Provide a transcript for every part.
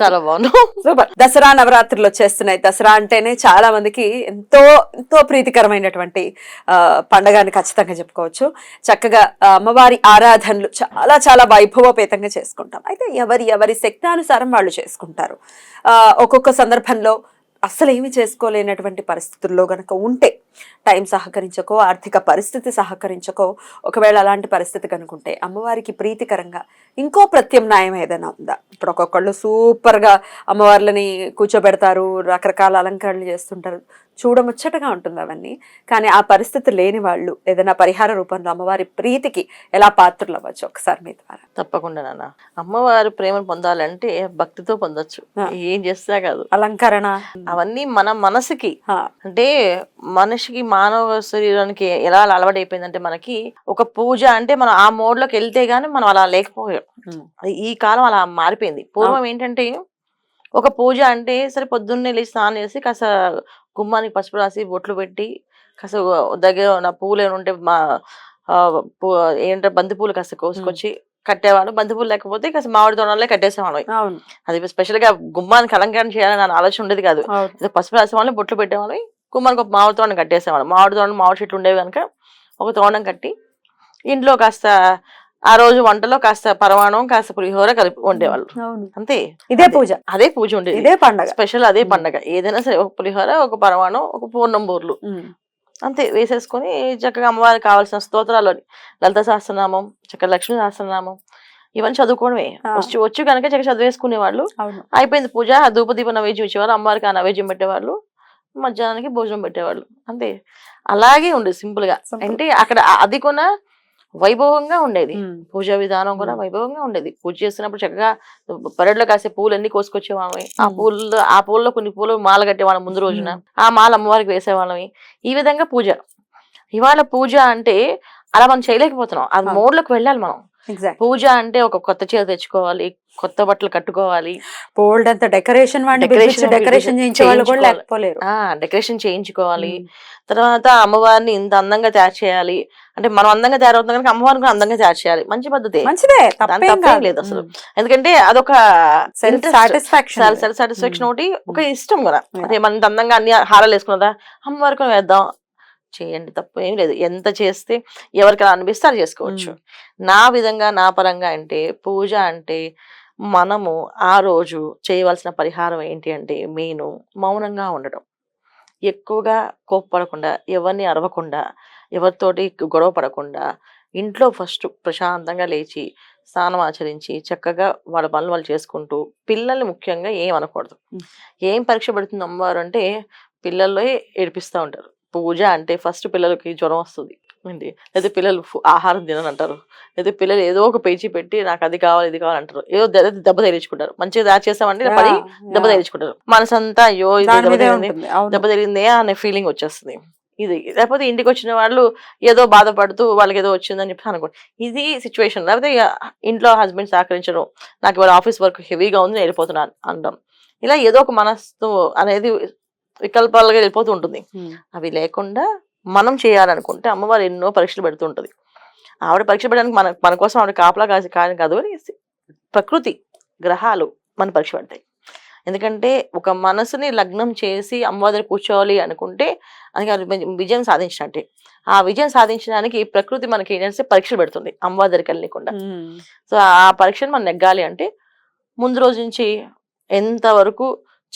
చాలా బాగుంది సూపర్. దసరా నవరాత్రులు వచ్చేస్తున్నాయి. దసరా అంటేనే చాలా మందికి ఎంతో ఎంతో ప్రీతికరమైనటువంటి ఆ, పండగ అని ఖచ్చితంగా చెప్పుకోవచ్చు. చక్కగా అమ్మవారి ఆరాధనలు చాలా చాలా వైభవపేతంగా చేసుకుంటాం. అయితే ఎవరి ఎవరి శక్తానుసారం వాళ్ళు చేసుకుంటారు. ఆ, ఒక్కొక్క సందర్భంలో అస్సలు ఏమి చేసుకోలేనటువంటి పరిస్థితుల్లో గనక ఉంటే టైం సహకరించకో ఆర్థిక పరిస్థితి సహకరించకో ఒకవేళ అలాంటి పరిస్థితి కనుకుంటే అమ్మవారికి ప్రీతికరంగా ఇంకో ప్రత్యామ్నాయం ఏదైనా ఉందా? ఇప్పుడు ఒక్కొక్కళ్ళు సూపర్గా అమ్మవార్లని కూర్చోబెడతారు రకరకాల అలంకరణలు చేస్తుంటారు. చూడముచ్చటగా ఉంటుంది అవన్నీ. కానీ ఆ పరిస్థితి లేని వాళ్ళు ఏదైనా పరిహార రూపంలో అమ్మవారి ప్రీతికి ఎలా పాత్రలు అవ్వచ్చు ఒకసారి మీ ద్వారా? తప్పకుండా నాన్న. అమ్మవారి ప్రేమను పొందాలంటే భక్తితో పొందొచ్చు. ఏం చేస్తా కాదు. అలంకరణ. అవన్నీ మన మనసుకి అంటే మనిషికి మానవ శరీరానికి ఎలా అలవాటు అయిపోయిందంటే మనకి ఒక పూజ అంటే మనం ఆ మోడ్లోకి వెళ్తే గానీ మనం అలా లేకపోయాం. ఈ కాలం అలా మారిపోయింది. పూర్వం ఏంటంటే ఒక పూజ అంటే సరే పొద్దున్నే లేచి స్నానం చేసి కాస్త గుమ్మానికి పసుపు రాసి బొట్లు పెట్టి కాస్త దగ్గర ఉన్న పూలు ఏమైనా ఉంటే మా ఏంటంటే బంతి పూలు కాస్త కోసుకొచ్చి కట్టేవాడు బంతి పూలు లేకపోతే కాస్త మామిడి తోరణాలే కట్టేసేవాడు అవును. అది స్పెషల్గా గుమ్మానికి అలంకరణ చేయాలని నా ఆలోచన ఉండేది కాదు. పసుపు రాసేవాళ్ళు బొట్లు పెట్టేవాళ్ళు. గుమ్మానికి ఒక మామిడి తోరణం కట్టేసేవాళ్ళు. మామిడి తోరణం మామిడి చెట్లు ఉండేవి కనుక ఒక తోరణం కట్టి ఇంట్లో కాస్త ఆ రోజు వంటలో కాస్త పరమాణం కాస్త పులిహోర కలిపి వండేవాళ్ళు. అంతే. ఇదే. పూజ. అదే పూజ ఉండేది. ఇదే పండగ. స్పెషల్ అదే. పండగ. ఏదైనా సరే ఒక పులిహోర ఒక పరమాణం ఒక పూర్ణం బూర్లు. అంతే వేసేసుకొని చక్కగా అమ్మవారికి కావాల్సిన స్తోత్రాలు లలిత సహస్రనామం చక్కగా లక్ష్మీ సహస్రనామం ఇవన్నీ చదువుకోవడమే. వచ్చి వచ్చి కనుక చక్కగా చదివేసుకునే వాళ్ళు. అయిపోయింది పూజ ధూపదీప నైవేద్యం ఇచ్చేవారు అమ్మవారికి ఆ నైవేద్యం పెట్టేవాళ్ళు మధ్యాహ్నానికి భోజనం పెట్టేవాళ్ళు. అంతే. అలాగే ఉండేది సింపుల్. గా. అంటే అక్కడ అది కూడా వైభవంగా ఉండేది. పూజా విధానం కూడా. వైభవంగా ఉండేది. పూజ చేస్తున్నప్పుడు చక్కగా పెరట్లో కాసే పూలన్నీ కోసుకొచ్చేవాళ్ళమి. ఆ. పూలు ఆ పూల్లో కొన్ని పూలు మాల కట్టేవాళ్ళం ముందు రోజున. ఆ మాల అమ్మవారికి వేసేవాళ్ళమి. ఈ విధంగా పూజ. ఇవాళ పూజ అంటే అలా మనం చేయలేకపోతున్నాం. అది. మోడ్లోకి వెళ్ళాలి మనం. పూజ అంటే ఒక కొత్త చీర తెచ్చుకోవాలి కొత్త బట్టలు కట్టుకోవాలి. బోల్డ్ అంత డెకరేషన్ డెకరేషన్ కూడా. లేకపోలేరు. ఆ డెకరేషన్ చేయించుకోవాలి. ఉమ్, తర్వాత అమ్మవారిని ఇంత అందంగా తయారు చేయాలి. అంటే మనం అందంగా తయారవుతున్నాం కనుక అమ్మవారిని కూడా అందంగా తయారు చేయాలి. మంచి పద్ధతి. మంచిదే తప్పేం లేదు అసలు. ఎందుకంటే అదొక సాటిస్ఫాక్షన్ సాటిస్ఫాక్షన్ మ్మ్. ఒకటి ఒక ఇష్టం కూడా. అదే మన అందంగా అన్ని హారాలు వేసుకున్నదా? అమ్మవారికి వేద్దాం. చేయండి తప్పు ఏం లేదు. ఎంత చేస్తే ఎవరికి అలా అనిపిస్తే అది చేసుకోవచ్చు. నా విధంగా నా పరంగా అంటే పూజ అంటే మనము ఆ రోజు చేయవలసిన పరిహారం ఏంటి అంటే మెయిన్ మౌనంగా ఉండడం. ఎక్కువగా కోప్పడకుండా ఎవరిని అరవకుండా ఎవరితోటి గొడవ పడకుండా ఇంట్లో ఫస్ట్ ప్రశాంతంగా లేచి స్నానం ఆచరించి చక్కగా వాళ్ళ పనులు వాళ్ళు చేసుకుంటూ పిల్లల్ని ముఖ్యంగా ఏం అనకూడదు. ఏం పరీక్ష పెడుతుంది అమ్మవారు అంటే పిల్లల్లో ఏడిపిస్తూ ఉంటారు. పూజ అంటే ఫస్ట్ పిల్లలకి జ్వరం వస్తుంది. ఏంటి లేదా పిల్లలు ఆహారం తినని అంటారు. లేదా పిల్లలు ఏదో ఒక పేచీ పెట్టి నాకు అది కావాలి ఇది కావాలి అంటారు. ఏదో దెబ్బ తగిలించుకుంటారు. మంచిగా తయారు చేస్తామంటే పడి దెబ్బ తగిలించుకుంటారు. మనసంతా అయ్యో దెబ్బ తగిలింది అనే ఫీలింగ్ వచ్చేస్తుంది. ఇది లేకపోతే ఇంటికి వచ్చిన వాళ్ళు ఏదో బాధపడుతూ వాళ్ళకి ఏదో వచ్చిందని చెప్పి అనుకోండి ఇది సిచ్యువేషన్ లేకపోతే ఇంట్లో హస్బెండ్ సహకరించడం నాకు ఇవాళ ఆఫీస్ వర్క్ హెవీగా ఉంది నేను వెళ్ళిపోతున్నాను అనడం ఇలా ఏదో ఒక మనస్సు అనేది వికల్పాలుగా వెళ్ళిపోతూ ఉంటుంది. అవి లేకుండా మనం చేయాలనుకుంటే అమ్మవారు ఎన్నో పరీక్షలు పెడుతూ ఉంటుంది. ఆవిడ పరీక్ష పెట్టడానికి మన మన కోసం ఆవిడ కాపలా కాసి కాని కాదు అని ప్రకృతి గ్రహాలు మన పరీక్ష పెడతాయి. ఎందుకంటే ఒక మనసుని లగ్నం చేసి అమ్మవారి కూర్చోవాలి అనుకుంటే అది అది విజ- విజయం సాధించినట్టే. ఆ విజయం సాధించడానికి ప్రకృతి మనకి ఏంటంటే పరీక్షలు పెడుతుంది అమ్మవారి వెళ్ళకుండా సో ఆ పరీక్షను మనం నెగ్గాలి అంటే ముందు రోజు నుంచి ఎంతవరకు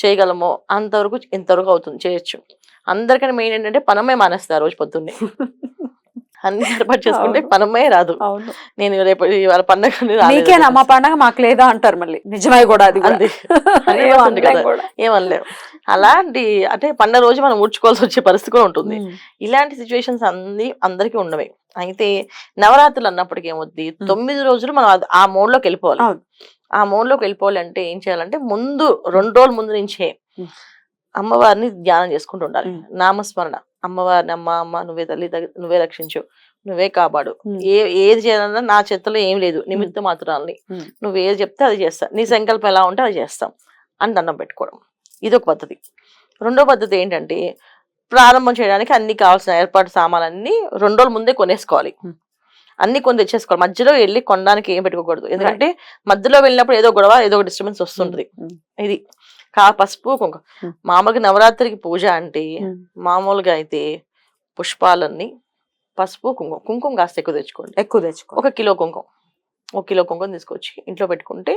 చేయగలమో అంతవరకు ఎంతవరకు అవుతుంది చేయొచ్చు. అందరికన్నా మెయిన్ ఏంటంటే పనమే మానేస్తారు రోజు పొద్దున్నే. అన్ని ఏర్పాటు చేసుకుంటే. పనమ్మే రాదు. అవును. నేను రేపు ఇవాళ పండగ నీకేనా? మా పండగ మాకు లేదా అంటారు మళ్ళీ. నిజమే కూడా అది. అదే. ఏమనలేము అలాంటి అంటే పండగ రోజు మనం ఊడ్చుకోవాల్సి వచ్చే పరిస్థితి కూడా ఉంటుంది. ఇలాంటి సిచ్యువేషన్స్ అన్ని అందరికీ ఉండవే. అయితే నవరాత్రులు అన్నప్పటికీ ఏమవుద్ది తొమ్మిది రోజులు మనం ఆ మోడ్లోకి వెళ్ళిపోవాలి. ఆ మోడ్లోకి వెళ్ళిపోవాలంటే ఏం చేయాలంటే ముందు రెండు రోజుల ముందు నుంచే. అమ్మవారిని ధ్యానం చేసుకుంటూ ఉండాలి. నామస్మరణ. అమ్మవారిని అమ్మ అమ్మ నువ్వే తల్లి నువ్వే రక్షించు నువ్వే కాపాడు. ఏ ఏది చేయాలన్నా నా చేతిలో ఏం లేదు నిమిత్త మాత్రాలని. నువ్వు ఏది చెప్తే అది చేస్తా. నీ సంకల్పం ఎలా ఉంటే అది చేస్తాం అని దండం పెట్టుకోవడం. ఇది ఒక పద్ధతి. రెండో పద్ధతి ఏంటంటే ప్రారంభం చేయడానికి అన్ని కావాల్సిన ఏర్పాటు సామాన్లన్నీ రెండు రోజుల ముందే కొనేసుకోవాలి. అన్ని కొని తెచ్చేసుకోవాలి. మధ్యలో వెళ్ళి కొనడానికి ఏం పెట్టుకోకూడదు. ఎందుకంటే మధ్యలో వెళ్ళినప్పుడు ఏదో గొడవ ఏదో ఒక డిస్టర్బెన్స్ వస్తుంటది. ఇది. కా పసుపు కుంకుమ. మామూలుగా నవరాత్రికి పూజ అంటే. మామూలుగా అయితే పుష్పాలన్నీ పసుపు కుంకుమ. కుంకుమ కాస్త ఎక్కువ తెచ్చుకోండి. ఎక్కువ తెచ్చుకో. ఒక కిలో కుంకుమ. ఒక కిలో కుంకుమ తీసుకొచ్చి ఇంట్లో పెట్టుకుంటే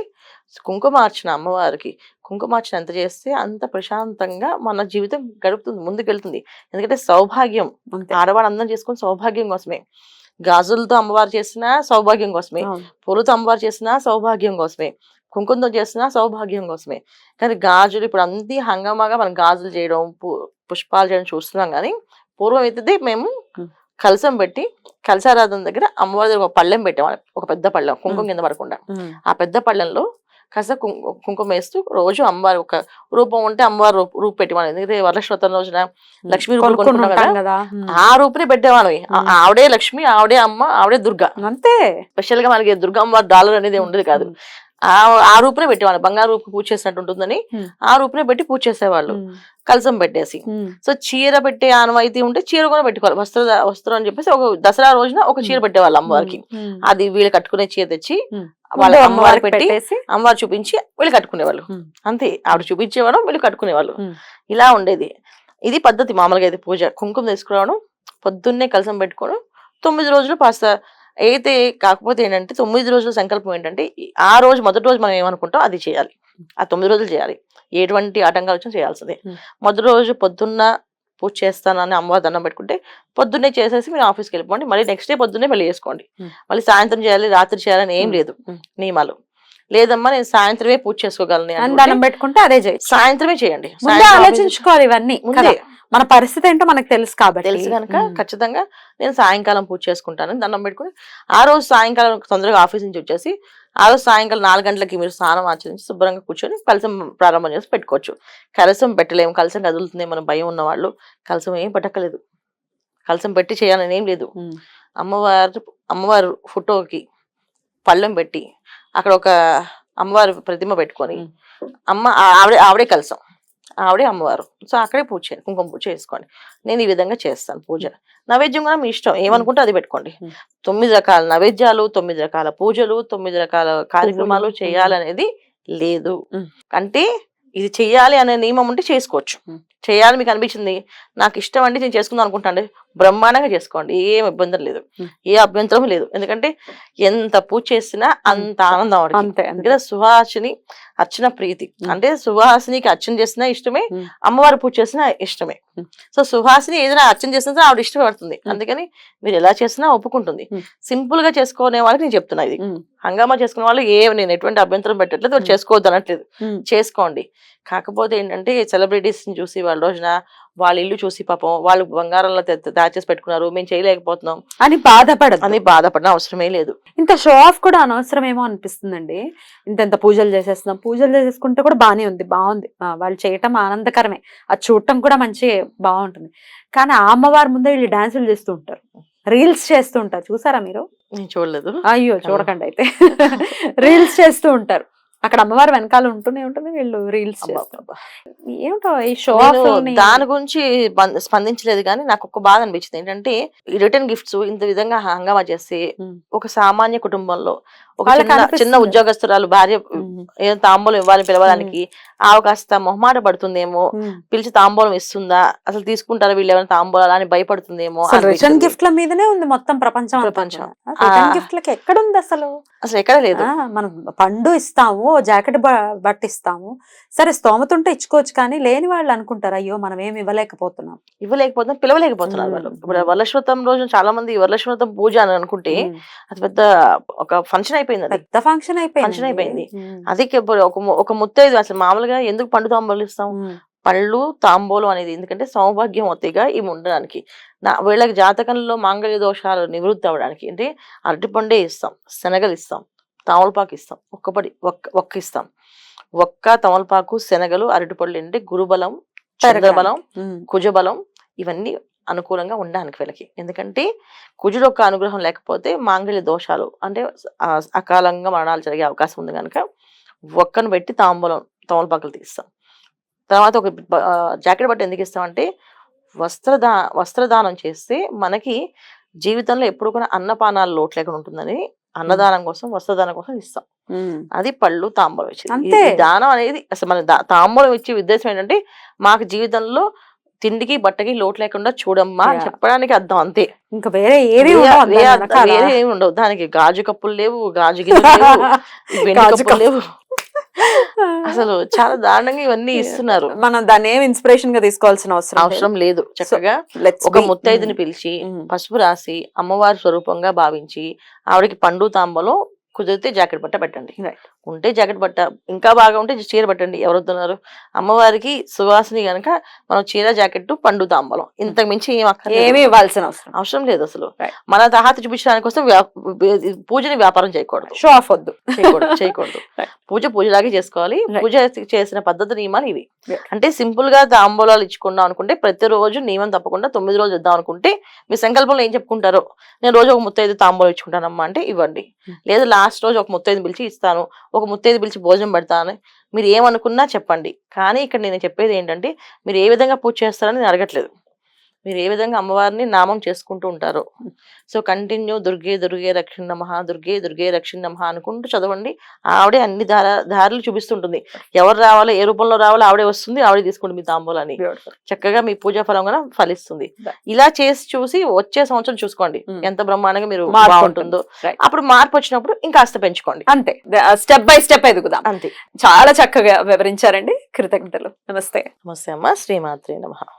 కుంకుమార్చన అమ్మవారికి కుంకుమార్చన ఎంత చేస్తే అంత ప్రశాంతంగా మన జీవితం గడుపుతుంది ముందుకెళ్తుంది. ఎందుకంటే సౌభాగ్యం. ఆడవాళ్ళు అందరం చేసుకుని సౌభాగ్యం కోసమే. గాజులతో అమ్మవారు చేసిన సౌభాగ్యం కోసమే. పూలతో అమ్మవారు చేసిన సౌభాగ్యం కోసమే. కుంకుమతో చేసిన సౌభాగ్యం కోసమే. కానీ గాజులు ఇప్పుడు అంతే హంగామాగా మనం గాజులు చేయడం పుష్పాలు చేయడం చూస్తున్నాం కానీ పూర్వం అయితే మేము. కలసం పెట్టి కలసారాధన దగ్గర అమ్మవారి దగ్గర ఒక పళ్ళెం పెట్టేవాళ్ళం. ఒక పెద్ద పళ్ళెం కుంకుమ. కింద పడకుండా. ఆ. పెద్ద పళ్ళెంలో కాస్త కుంకు- కుంకుమ వేస్తూ రోజు అమ్మవారి ఒక రూపం ఉంటే అమ్మవారి రూప- రూపు పెట్టేవాళ్ళం. ఎందుకంటే వరలక్ష్మి రోజున లక్ష్మీ రూపులు కొనుక్కొని కొనుక్కుంటాం ఉంటాం కదా. ఆ రూపునే పెట్టేవాళ్ళం Hmm. ఆవిడే లక్ష్మి ఆవిడే అమ్మ ఆవిడే దుర్గా. అంతే. స్పెషల్గా మనకి దుర్గా అమ్మవారి డాలర్ అనేది ఉండదు కాదు. ఆ ఆ రూపునే పెట్టేవాళ్ళు బంగారు రూపు పూజ చేసినట్టు ఉంటుందని. ఆ రూపునే పెట్టి పూజ చేసేవాళ్ళు. కలసం పెట్టేసి. సో చీర పెట్టే ఆనవాయితీ ఉంటే చీర కూడా పెట్టుకోవాలి వస్త్ర వస్త్రం అని చెప్పేసి ఒక దసరా రోజున ఒక చీర పెట్టేవాళ్ళు అమ్మవారికి. అది వీళ్ళు కట్టుకునే చీర తెచ్చి. వాళ్ళ అమ్మవారికి పెట్టి అమ్మవారు చూపించి వీళ్ళు కట్టుకునేవాళ్ళు. అంతే ఆవిడ చూపించేవాడు వీళ్ళు కట్టుకునేవాళ్ళు. ఇలా ఉండేది ఇది పద్ధతి మామూలుగా అయితే పూజ కుంకుమ తీసుకురావడం పొద్దున్నే కలసం పెట్టుకోవడం తొమ్మిది రోజులు పాస్త అయితే కాకపోతే ఏంటంటే తొమ్మిది రోజుల సంకల్పం ఏంటంటే ఆ రోజు మొదటి రోజు మనం ఏమనుకుంటాం అది చేయాలి ఆ తొమ్మిది రోజులు చేయాలి ఎటువంటి ఆటంకాలు వచ్చినా చేయాల్సిందే. మొదటి రోజు పొద్దున్న పూజ చేస్తానని అమ్మవారి దండం పెట్టుకుంటే పొద్దున్నే చేసేసి మీరు ఆఫీస్కి వెళ్ళిపోండి మళ్ళీ నెక్స్ట్ డే పొద్దున్నే పెళ్ళి చేసుకోండి. మళ్ళీ సాయంత్రం చేయాలి రాత్రి చేయాలని ఏం. లేదు. నియమాలు లేదమ్మా నేను సాయంత్రమే పూజ చేసుకోగలను దండం పెట్టుకుంటే అదే చేయొచ్చు సాయంత్రమే చేయండి. ముందే ఆలోచించుకోవాలి ఇవన్నీ మన పరిస్థితి ఏంటో మనకు తెలుసు కాబట్టి. తెలుసు కనుక. ఖచ్చితంగా నేను సాయంకాలం పూజ చేసుకుంటాను దండం పెట్టుకుని ఆ రోజు సాయంకాలం తొందరగా ఆఫీస్ నుంచి వచ్చేసి ఆ రోజు సాయంకాలం నాలుగు గంటలకి మీరు స్నానం ఆచరించి శుభ్రంగా కూర్చొని కలసం ప్రారంభం చేసి పెట్టుకోవచ్చు. కలసం పెట్టలేము కలసం కదులుతుంది మనం భయం ఉన్నవాళ్ళు కలసం ఏం పెట్టక్కలేదు కలసం పెట్టి చేయాలని ఏం లేదు. అమ్మవారు అమ్మవారు ఫోటోకి పళ్ళెం పెట్టి అక్కడ ఒక అమ్మవారి ప్రతిమ పెట్టుకొని. అమ్మ ఆవిడే ఆవిడే కలసం. ఆవిడే అమ్మవారు. సో అక్కడే పూజ చేయండి కుంకుమ పూజ చేసుకోండి. నేను ఈ విధంగా చేస్తాను పూజ నైవేద్యం కూడా మీ ఇష్టం. ఏమనుకుంటే అది పెట్టుకోండి. తొమ్మిది రకాల నైవేద్యాలు తొమ్మిది రకాల పూజలు తొమ్మిది రకాల కార్యక్రమాలు. చేయాలనేది లేదు. అంటే ఇది చెయ్యాలి అనే నియమం ఉంటే చేసుకోవచ్చు. చేయాలి మీకు అనిపించింది. నాకు ఇష్టం అంటే నేను చేసుకుందాం అనుకుంటాను. బ్రహ్మాండంగా చేసుకోండి ఏం ఇబ్బంది లేదు. ఏ అభ్యంతరం లేదు ఎందుకంటే ఎంత పూజ చేసినా అంత ఆనందం ఆవిడకి అంతే అందుకనే సుహాసిని అర్చన ప్రీతి. అంటే సుహాసినికి అర్చన చేసినా ఇష్టమే. అమ్మవారి పూజ చేసినా ఇష్టమే. సో సుహాసిని ఏదైనా అర్చన చేసినా ఆవిడ ఇష్టపడుతుంది. అందుకని మీరు ఎలా చేసినా ఒప్పుకుంటుంది. సింపుల్గా చేసుకునే వాళ్ళకి నేను చెప్తున్నా ఇది. హంగామా చేసుకునే వాళ్ళు ఏ నేను ఎటువంటి అభ్యంతరం పెట్టట్లేదు. చేసుకోవద్దు అనట్లేదు. చేసుకోండి కాకపోతే ఏంటంటే సెలబ్రిటీస్ చూసి వాళ్ళ రోజున వాళ్ళ ఇల్లు చూసి పాపం వాళ్ళు బంగారంలో దాచేసి పెట్టుకున్నారు మేము చేయలేకపోతున్నాం అని బాధపడదు అని బాధపడిన అవసరమే లేదు. ఇంత షో ఆఫ్ కూడా అనవసరమేమో అనిపిస్తుందండి. ఇంత ఇంత పూజలు చేసేస్తున్నాం. పూజలు చేసేసుకుంటే కూడా బానే ఉంది బాగుంది. వాళ్ళు చేయటం ఆనందకరమే. అది చూడటం కూడా మంచి బాగుంటుంది. కానీ ఆ అమ్మవారి ముందే వీళ్ళు డాన్సులు చేస్తూ ఉంటారు. రీల్స్ చేస్తూ ఉంటారు. చూసారా మీరు? నేను చూడలేదు. అయ్యో చూడకండి అయితే. రీల్స్ చేస్తూ ఉంటారు. అక్కడ అమ్మవారు వెనకాల ఉంటూనే ఉంటుంది వీళ్ళు రీల్స్ చేస్తారు. ఏమిటో ఈ షో దాని గురించి స్పందించలేదు కానీ నాకు ఒక బాధ అనిపించింది. ఏంటంటే ఈ రిటర్న్ గిఫ్ట్స్ ఇంత విధంగా హంగామా చేసి. ఒక సామాన్య కుటుంబంలో ఒక చిన్న ఉద్యోగస్తురాలు భార్య ఏదో తాంబూలం ఇవ్వాలి పిలవడానికి ఆమె కాస్త మొహమాట పడుతుందేమో పిలిచి తాంబూలం ఇస్తుందా అసలు తీసుకుంటారా వీళ్ళు ఏమైనా తాంబూలాలు అని భయపడుతుందేమో రిటర్న్. గిఫ్ట్ల మీదనే ఉంది మొత్తం ప్రపంచం ప్రపంచం. గిఫ్ట్లకి ఎక్కడ ఉంది అసలు? అసలు ఎక్కడ లేదు. మనం పండు ఇస్తాము జాకెట్ బట్టిస్తాము. సరే స్తోమత ఉంటే ఇచ్చుకోవచ్చు కానీ లేని వాళ్ళు అనుకుంటారు అయ్యో మనం ఏమి ఇవ్వలేకపోతున్నాం. ఇవ్వలేకపోతున్నా పిలవలేకపోతున్నారు వాళ్ళు. ఇప్పుడు వరలక్ష్మతం రోజు చాలా మంది వరలక్ష్మతం పూజ అని అనుకుంటే. అది పెద్ద ఒక ఫంక్షన్ అయిపోయింది అది. పెద్ద ఫంక్షన్ అయిపోయింది. Function అయిపోయింది. అది ఒక ఒక ముత్తైదు అసలు మామూలుగా ఎందుకు పండు తాంబూలు ఇస్తాం? పళ్ళు తాంబూలం అనేది ఎందుకంటే సౌభాగ్యవతిగా ఇవి ఉండడానికి. నా వీళ్ళకి జాతకంలో మాంగళ్య దోషాలు నివృత్తి అవ్వడానికి అంటే అరటిపండే ఇస్తాం శనగలు ఇస్తాం తమలపాకు ఇస్తాం ఒక్కపడి ఒక్క ఒక్క ఇస్తాం. ఒక్క తమలపాకు శనగలు అరటిపళ్ళు అంటే గురుబలం చంద్రబలం కుజబలం ఇవన్నీ అనుకూలంగా ఉండడానికి వీళ్ళకి. ఎందుకంటే కుజుడు యొక్క అనుగ్రహం లేకపోతే మాంగళ్య దోషాలు అంటే అకాలంగా మరణాలు జరిగే అవకాశం ఉంది కనుక ఒక్కను పెట్టి తాంబూలం తమలపాకులు తీస్తాం. తర్వాత ఒక జాకెట్ బట్ట ఎందుకు ఇస్తామంటే వస్త్రదా వస్త్రదానం చేస్తే మనకి జీవితంలో ఎప్పుడు కూడా అన్నపానాలు లోటు లేకుండా ఉంటుందని అన్నదానం కోసం వస్త్రదానం కోసం ఇస్తాం. అది పళ్ళు తాంబూలం ఇచ్చేది. దానం అనేది అసలు మన తాంబూలం ఇచ్చే ఉద్దేశం ఏంటంటే మాకు జీవితంలో తిండికి బట్టకి లోటు లేకుండా చూడమ్మా అని. చెప్పడానికి అర్థం అంతే. ఇంకా వేరే ఏది. వేరే ఏమి ఉండవు. దానికి గాజు కప్పులు లేవు గాజు గిన్నెలు లేవు వెండి కప్పులు లేవు. అసలు చాలా దారుణంగా ఇవన్నీ ఇస్తున్నారు. మనం దాన్ని ఏం ఇన్స్పిరేషన్గా తీసుకోవాల్సిన అవసరం అవసరం లేదు. చక్కగా ఒక ముత్తైదుని పిలిచి Mm. పసుపు రాసి అమ్మవారి స్వరూపంగా భావించి ఆవిడకి పండు తాంబలో కుదిరితే జాకెట్ బట్ట పెట్టండి. ఉంటే జాకెట్ బట్ట ఇంకా బాగా ఉంటే చీర పెట్టండి ఎవరు వస్తున్నారు అమ్మవారికి సువాసిని గనక మనం చీర జాకెట్ పండు తాంబలం ఇంతకు మించి. ఏమీ ఇవ్వాల్సిన అవసరం అవసరం లేదు అసలు. మన తహాత చూపించడానికి కోసం పూజని వ్యాపారం చేయకూడదు షో ఆఫ్ వద్దు చేయకూడదు. పూజ పూజలాగే చేసుకోవాలి. పూజ చేసిన పద్ధతి నియమాలు ఇవి. అంటే సింపుల్గా తాంబూలాలు ఇచ్చుకుందాం అనుకుంటే ప్రతిరోజు నియమం తప్పకుండా తొమ్మిది రోజులు ఇద్దాం అనుకుంటే మీ సంకల్పంలో ఏం చెప్పుకుంటారో నేను రోజు ఒక ముత్తైదు తాంబూలం ఇచ్చుకుంటానమ్మా అంటే ఇవ్వండి Hmm. లేదు లాస్ట్ రోజు ఒక ముత్తైదు పిలిచి ఇస్తాను ఒక ముత్తైదు పిలిచి భోజనం పెడతాను మీరు ఏమనుకున్నా చెప్పండి. కానీ ఇక్కడ నేను చెప్పేది ఏంటంటే మీరు ఏ విధంగా పూజ చేస్తారని నేను అడగట్లేదు. మీరు ఏ విధంగా అమ్మవారిని నామం చేసుకుంటూ ఉంటారో. సో కంటిన్యూ దుర్గే దుర్గే రక్షణ నమః దుర్గే దుర్గే రక్షణ నమః అనుకుంటూ చదవండి. ఆవిడే అన్ని దార దారులు చూపిస్తుంటుంది. ఎవరు రావాలో ఏ రూపంలో రావాలో ఆవిడే వస్తుంది ఆవిడే తీసుకుంటుంది మీ తాంబూలాన్ని. బ్యూటిఫుల్ చక్కగా మీ పూజా ఫలం కూడా ఫలిస్తుంది. ఇలా చేసి చూసి వచ్చే సంవత్సరం చూసుకోండి. Mm. ఎంత బ్రహ్మాండంగా మీరు బాగుంటుందో. అప్పుడు మార్పు వచ్చినప్పుడు ఇంకాస్త పెంచుకోండి. అంతే. స్టెప్ బై స్టెప్ ఎదుగుదాం. అంతే. చాలా చక్కగా వివరించారండి. కృతజ్ఞతలు. నమస్తే. నమస్తే అమ్మ. శ్రీమాత్రే నమః.